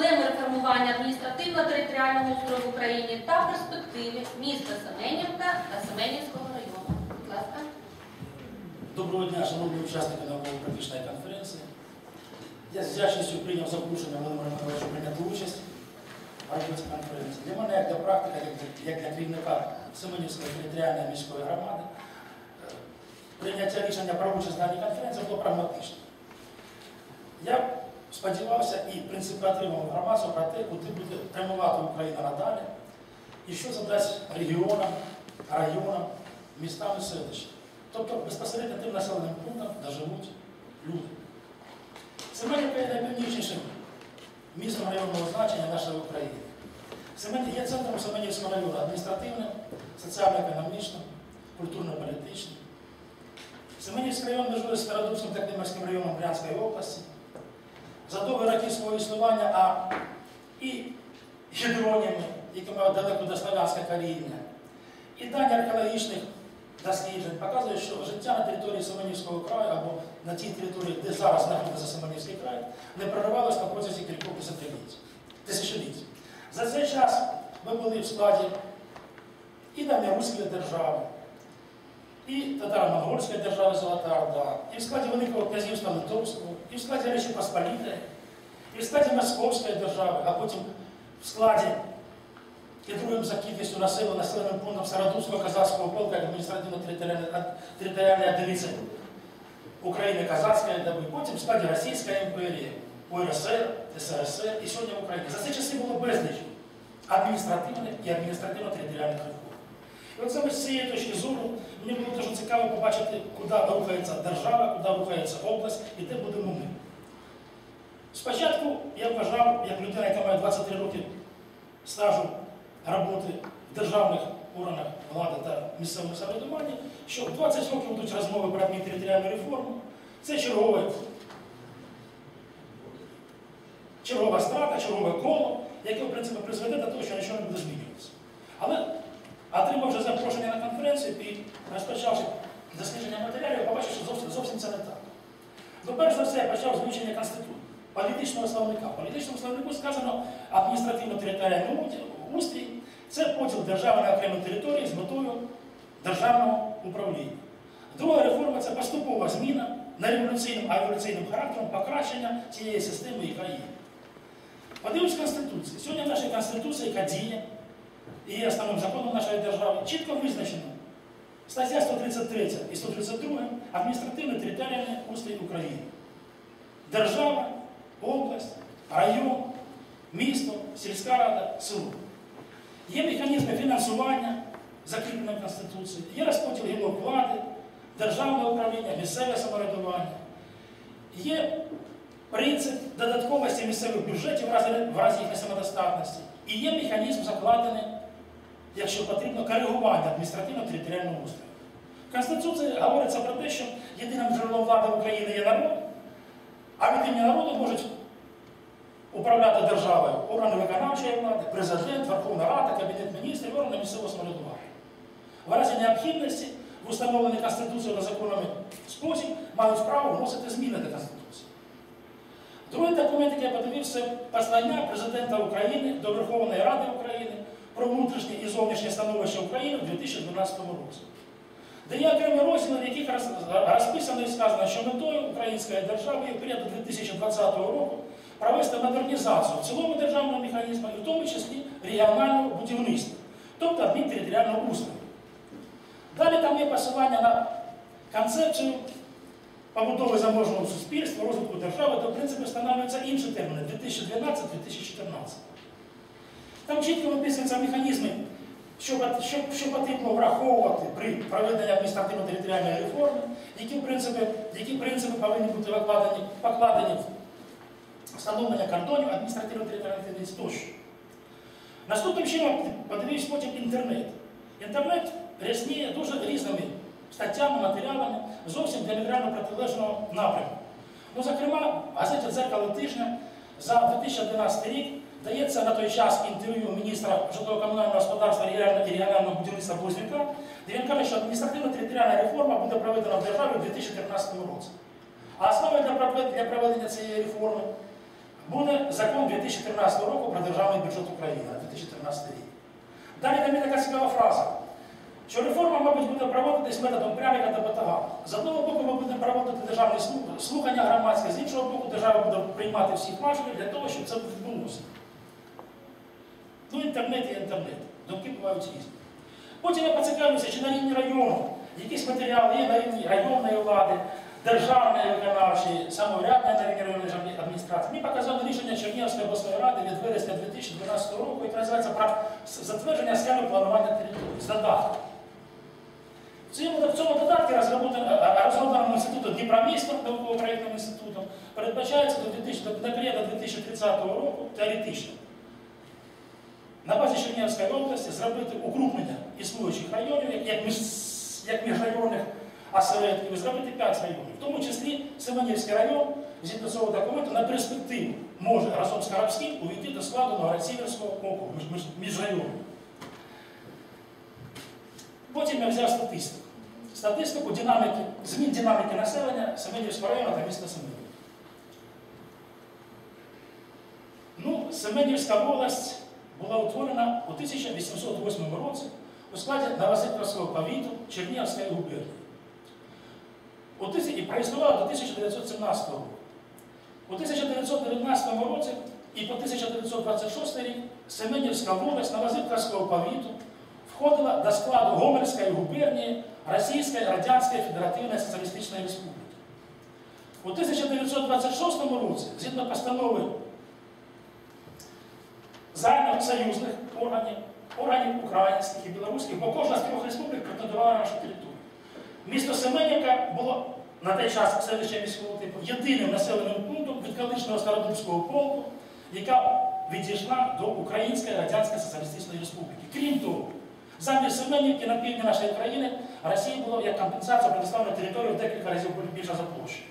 проблеми реформування адміністративно-територіального устрою в Україні та перспективи міста Семенівка та Семенівського району. Будь ласка. Доброго дня, шановні учасники науково-практичної конференції. Я з вдячністю прийняв запрошення Володимира Михайловича прийняти участь в роботі конференції. Для мене, як для практика, як для, керівника Семенівської територіальної міської громади, е, прийняття рішення про участь даній конференції було прагматичним. Я сподівався і в отримав інформацію про те, куди буде прямувати Україна надалі, і що задасть регіонам, районам, містам і селищам. Тобто безпосередньо тим населеним пунктам, де живуть люди. Семенівка є найпівнічнішим містом районного значення нашої України. Семенів є центром Семенівського району адміністративним, соціально-економічним, культурно-політичним. Семенівський район межує з Стародубським та Кремерським районом Брянської області. За довгі роки свого існування, а і гідроніми, які мають далеко до славянське коріння, і дані археологічних досліджень показують, що життя на території Семенівського краю або на тій території, де зараз знаходиться Семенівський край, не проривалося на протязі кількох десятиліть, тисячоліть. За цей час ми були в складі і Давньоруської держави, і татаро-монгольської держави Золота Орда, і в складі Великого князівства Литовського, і в складі Речі Посполітої, і в складі Московської держави, а потім в складі другим за кількістю населення населеним пунктом Стародубського казацького полка адміністративно-територіальної одиниці України Казацької доби, потім в складі Російської імперії, УРСР, СРСР і сьогодні в Україні. За цей часи було безліч адміністративних і адміністративно-територіальних реформ. От саме з цієї точки зору мені було дуже цікаво побачити, куди рухається держава, куди рухається область і де будемо ми. Спочатку я вважав, як людина, яка має 23 роки стажу роботи в державних органах влади та місцевого самоврядування, що 20 років будуть розмови про адмінтериторіальну реформу. Це чергове, чергова страта, чергове коло, яке, в принципі, призведе до того, що нічого не буде змінюватися. Але отримавши запрошення на конференцію і розпочавши дослідження матеріалів, побачив, що зовсім, зовсім це не так. Ну, перш за все, я почав з вивчення Конституції, політичного словника. Політичному словнику сказано адміністративно-територіальний устрій це поділ держави на окремі території з метою державного управління. Друга реформа це поступова зміна не революційним, а еволюційним характером покращення цієї системи і країни. Подивимось Конституції. Сьогодні в нашій Конституції, яка діє і основним законом нашої держави, чітко визначено стаття 133 і 132 адміністративно-територіальний устрій України. Держава, область, район, місто, сільська рада, село. Є механізми фінансування, закріплені в Конституції, є розподіл гілок влади, державне управління, місцеве самоврядування. Є принцип додатковості місцевих бюджетів в разі їх несамодостатності. І є механізм закладений, якщо потрібно, коригування адміністративно-територіального устрою. В Конституції говориться про те, що єдиним джерелом влади України є народ, а від імені народу можуть управляти державою органи виконавчої влади, президент, Верховна Рада, Кабінет міністрів, органи місцевого самоврядування. В разі необхідності в установлений Конституцією та законами спосіб мають право вносити зміни до Конституції. Другий документ, який я подивився, послання президента України до Верховної Ради України про внутрішнє і зовнішнє становище України в 2012 році. Де є окремі розділи, в яких розписано і сказано, що метою української держави є період 2020 року провести модернізацію в цілому державного механізму, і в тому числі регіонального будівництва, тобто адмінтериторіального устрою. Далі там є посилання на концепцію побудови заможного суспільства, розвитку держави, то в принципі встановлюються інші терміни 2012-2014. Там чітко виписуються механізми, що, що, що потрібно враховувати при проведенні адміністративно-територіальної реформи, які принципи, які принципи повинні бути покладені, покладені в встановлення кордонів адміністративно-територіальних одиниць тощо. Наступним чином подивився потім інтернет. Інтернет рясніє дуже різними статтями, матеріалами, зовсім діаметрально протилежного напрямку. Ну, зокрема, в газеті «Дзеркало тижня» за 2012 рік дається на той час інтерв'ю міністра житлово-комунального господарства і регіонального будівництва Близнюка, де він каже, що адміністративно-територіальна реформа буде проведена в державі у 2014 році. А основою для проведення цієї реформи буде закон 2013 року про державний бюджет України 2013 рік. Далі там є така цікава фраза, що реформа, мабуть, буде проводитись методом прямика та батага. З одного боку, ми будемо проводити державні слухання громадське, з іншого боку, держава буде приймати всіх важелів для того, щоб це відбулося. Ну, інтернет є інтернет. Думки бувають різні. Потім я поцікавився, чи на рівні району якісь матеріали є на рівні районної влади, державної виконавчої, самоврядної на рівні районної адміністрації. Мені показали рішення Чернігівської обласної ради від вересня 2012 року, яке називається про затвердження схеми планування території з додатком. В цьому, додатку розроблено- розробленому інститутом Дніпромістом, науково-проєктним інститутом, передбачається до 2000 до до періоду 2030 року теоретично на базі Чернігівської області зробити укрупнення існуючих районів, як, між, як міжрайонних осередків, і зробити 5 районів. В тому числі Семенівський район, згідно цього документу, на перспективу може разом з Карабським увійти до складу Новгород-Сіверського округу між, між, міжрайонів. Потім я взяв статистику. Статистику динаміки, змін динаміки населення Семенівського району та міста Семенів. Ну, Семенівська область була утворена у 1808 році у складі Новосибірського повіту Чернігівської губернії. І проіснувала до 1917 року. У 1919 році і по 1926 рік Семенівська область Новосибірського повіту входила до складу Гомельської губернії Російської Радянської Федеративної Соціалістичної Республіки. У 1926 році, згідно постанови загальносоюзних органів, органів українських і білоруських, бо кожна з трьох республік претендувала на нашу територію. Місто Семенівка було на той час селище міського типу єдиним населеним пунктом від колишнього Стародубського полку, яка відійшла до Української Радянської Соціалістичної Республіки. Крім того, замість Семенівки на півдні нашої країни Росії було як компенсація предоставлена територію в декілька разів більше за площею.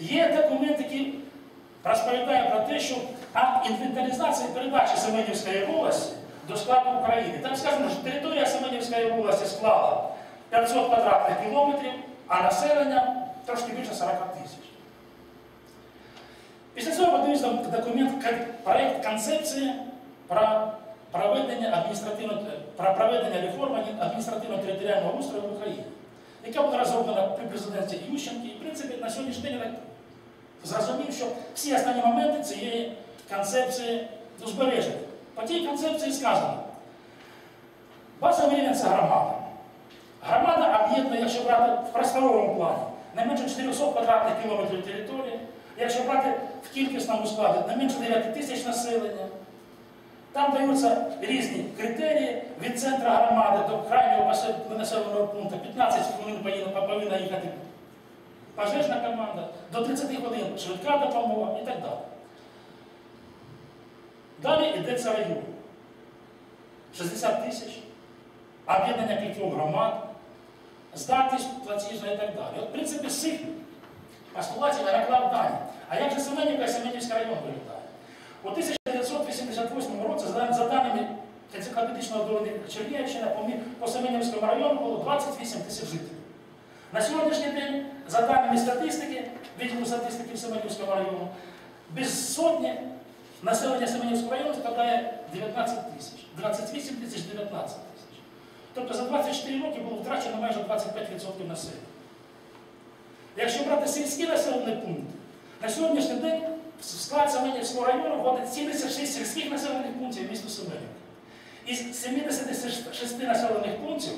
Є документ, який розповідає про те, що акт інвентаризації передачі Семенівської області до складу України. Там сказано, що територія Семенівської області склала 500 квадратних кілометрів, а населення трошки більше 40 тисяч. Після цього подивився документ, проект концепції про проведення адміністративного про проведення реформи адміністративно-територіального устрою в Україні, яка була розроблена при президенті Ющенки. І, в принципі, на сьогоднішній день зрозумів, що всі основні моменти цієї концепції ну, збережені. По тій концепції сказано, базовий рівень це громада. Громада об'єднує, якщо брати в просторовому плані, не менше 400 квадратних кілометрів території, якщо брати в кількісному складі не менше 9 тисяч населення. Там даються різні критерії від центру громади до крайнього населеного пункту. 15 хвилин повинна- їхати пожежна команда, до 30 хвилин швидка допомога і так далі. Далі йдеться район. 60 тисяч, об'єднання кількох громад, здатність платіжна і так далі. От, в принципі, постулатів я наклав дані. А як же Семенівка і Семенівський район виглядає? У 1988 році, за даними енциклопедичного довідника Чернігівщина, по Семенівському району було 28 тисяч жителів. На сьогоднішній день, за даними статистики, відділу статистики в Семенівському району, без сотні населення Семенівського району складає 19 тисяч, 28 тисяч 19 тисяч. Тобто за 24 роки було втрачено майже 25% населення. Якщо брати сільські населені пункти, на сьогоднішній день в склад Семенівського району входить 76 сільських населених пунктів міста Семенівка. Із 76 населених пунктів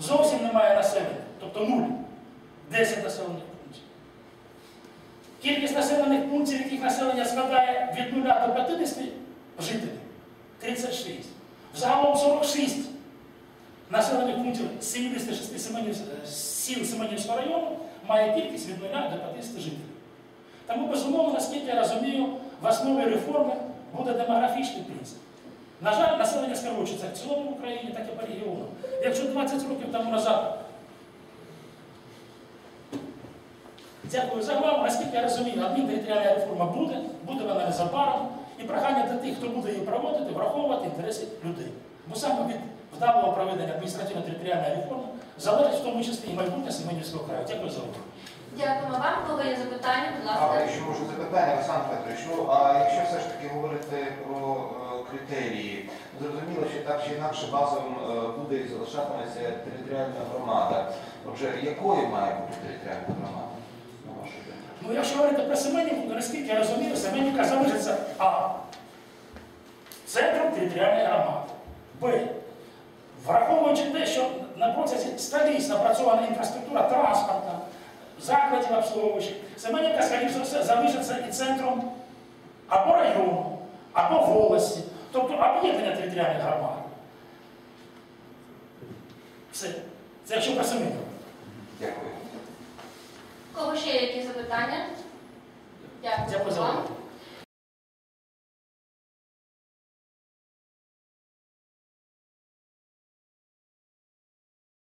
зовсім немає населення, тобто нуль. 10 населених пунктів. Кількість населених пунктів, яких населення складає від 0 до 50 жителів 36. Загалом 46 населених пунктів 76 Семенів, сіл Семенівського району має кількість від 0 до 50 жителів. Тому, безумовно, наскільки я розумію, в основі реформи буде демографічний принцип. На жаль, населення скорочується в цілому в Україні, так і по регіону. Якщо 20 років тому назад Дякую за увагу. Наскільки я розумію, адмінтериторіальна реформа буде, буде вона незабаром. І прохання до тих, хто буде її проводити, враховувати інтереси людей. Бо саме від вдалого проведення адміністративно-територіальної реформи залежить в тому числі і майбутнє Семенівського краю. Дякую за увагу. Дякуємо вам. Кого є запитання? Будь А ласка. якщо може запитання, Олександр Петрович, ну а якщо все ж таки говорити про е, критерії, зрозуміло, що так чи інакше базовим е, буде і залишатиметься територіальна громада. Отже, якою має бути територіальна громада? На? Ну, якщо говорити про Семенівку, то наскільки я розумію, Семенівка залишиться А. Центром територіальної громади. Б. Враховуючи те, що на процесі столість напрацьована інфраструктура транспортна, закладів обслуговуючих, Семенівка, скоріше все, залишиться і центром або району, або волості, тобто об'єднання територіальних громад. Все. Це якщо про Семенівку. Кого ще є якісь запитання? Дякую вам.